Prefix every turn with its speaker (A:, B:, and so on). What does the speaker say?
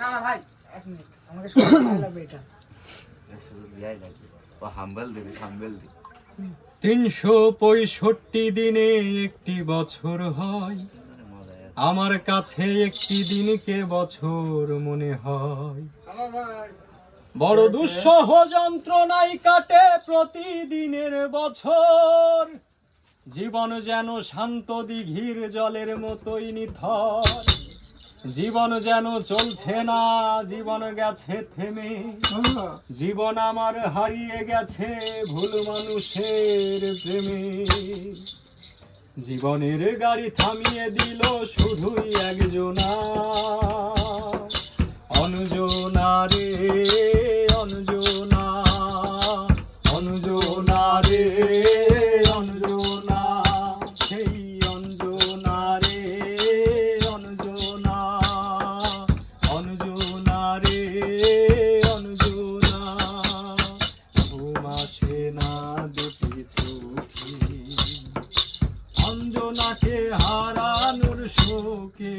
A: না না ভাই এক মিনিট। আমাকে শুনতে লাগবে এটা।
B: ও হাম্বেল দিবি হাম্বেল দিবি
C: তিনশো পঁয়ষট্টি দিনে একটি বছর হয়। আমার কাছে একটি দিনকে বছর মনে হয়। বড় দুঃসহ যন্ত্রণাই কাটে প্রতিদিনের বছর। জীবন যেন শান্ত দিঘির জলের মতোই নিথর। জীবন যেন চলছে না জীবন গেছে থেমে। জীবন আমার হারিয়ে গেছে ভুল মানুষের প্রেমে। জীবনের গাড়ি থামিয়ে দিল শুধুই একজনা। অনুজনা রে অনুজনা অনুজনা রে। অঞ্জনাকে হারানোর শোকে।